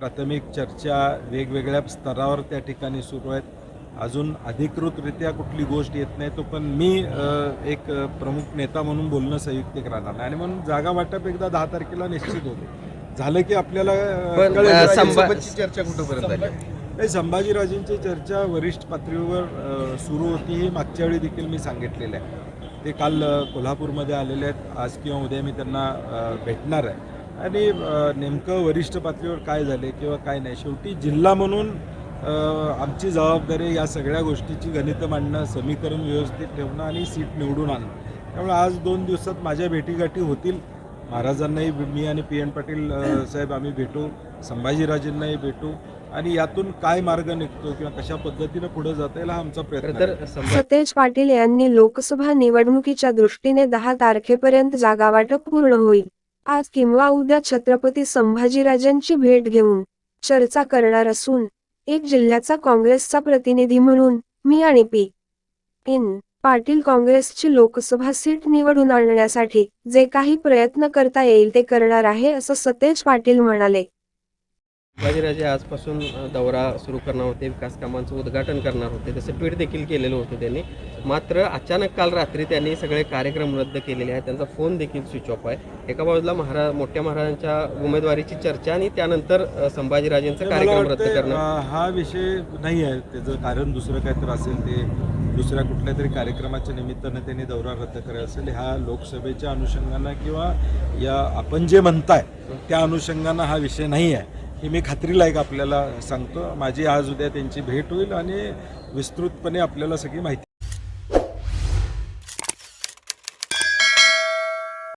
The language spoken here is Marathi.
प्राथमिक चर्चा वेगवेगळ्या स्तरावर त्या ठिकाणी सुरू आहेत. अजून अधिकृतरित्या कुठली गोष्ट येत नाही तो पण मी एक प्रमुख नेता म्हणून बोलणं संयुक्तिक राहणार नाही. आणि म्हणून जागा वाटप एकदा दहा तारखेला निश्चित होते. झालं की आपल्याला चर्चा कुठंपर्यंत आली? नाही संभाजीराजेंची चर्चा वरिष्ठ पातळीवर सुरू होती ही मागच्या वेळी देखील मी सांगितलेलं आहे. ते काल कोल्हापूरमध्ये आलेले आहेत. आज किंवा उद्या मी त्यांना भेटणार आहे. आणि नेमकं वरिष्ठ पातळीवर काय झाले किंवा काय नाही? शेवटी जिल्हा म्हणून आमची जबाबदारी या सगळ्या गोष्टीची गणितं मांडणं समीकरण व्यवस्थित ठेवणं आणि सीट निवडून आणणं. त्यामुळे आज दोन दिवसात माझ्या भेटीगाठी होतील. महाराजांनाही मी आणि पी एन पाटील साहेब आम्ही भेटू. संभाजीराजेंनाही भेटू. आणि यातून काय मार्ग निघतो किंवा कशा पद्धतीनं पुढे जाता येईल हा आमचा प्रयत्न सतेज पाटील यांनी लोकसभा निवडणुकीच्या दृष्टीने दहा तारखेपर्यंत जागावाटप पूर्ण होईल. आज किंवा उद्या छत्रपती संभाजीराजांची भेट घेऊन चर्चा करणार असून एक जिल्ह्याचा काँग्रेसचा प्रतिनिधी म्हणून मी आणि पी. इन पाटील काँग्रेसची लोकसभा सीट निवडून आणण्यासाठी जे काही प्रयत्न करता येईल ते करणार आहे असं सतेज पाटील म्हणाले. संभाजीराजे आजपासून दौरा सुरू करणार होते विकास कामांचं उद्घाटन करणार होते तसं ट्विट देखील केलेलं होतं त्यांनी. मात्र अचानक काल रात्री त्यांनी सगळे कार्यक्रम रद्द केलेले आहेत त्यांचा फोन देखील स्विच ऑफ आहे. एका बाजूला महाराज मोठ्या महाराजांच्या उमेदवारीची चर्चा आणि त्यानंतर संभाजीराजेंचं कार्यक्रम रद्द करणं. हा विषय नाही आहे. त्याचं कारण दुसरं काहीतरी असेल ते दुसऱ्या कुठल्या तरी कार्यक्रमाच्या निमित्तानं त्यांनी दौरा रद्द करायचा असेल ह्या लोकसभेच्या अनुषंगानं किंवा या आपण जे म्हणताय त्या अनुषंगानं हा विषय नाही आहे. हे मी खात्रीलायक आपल्याला सांगतो. माझी आज उद्या त्यांची भेट होईल आणि विस्तृतपणे आपल्याला सगळी माहिती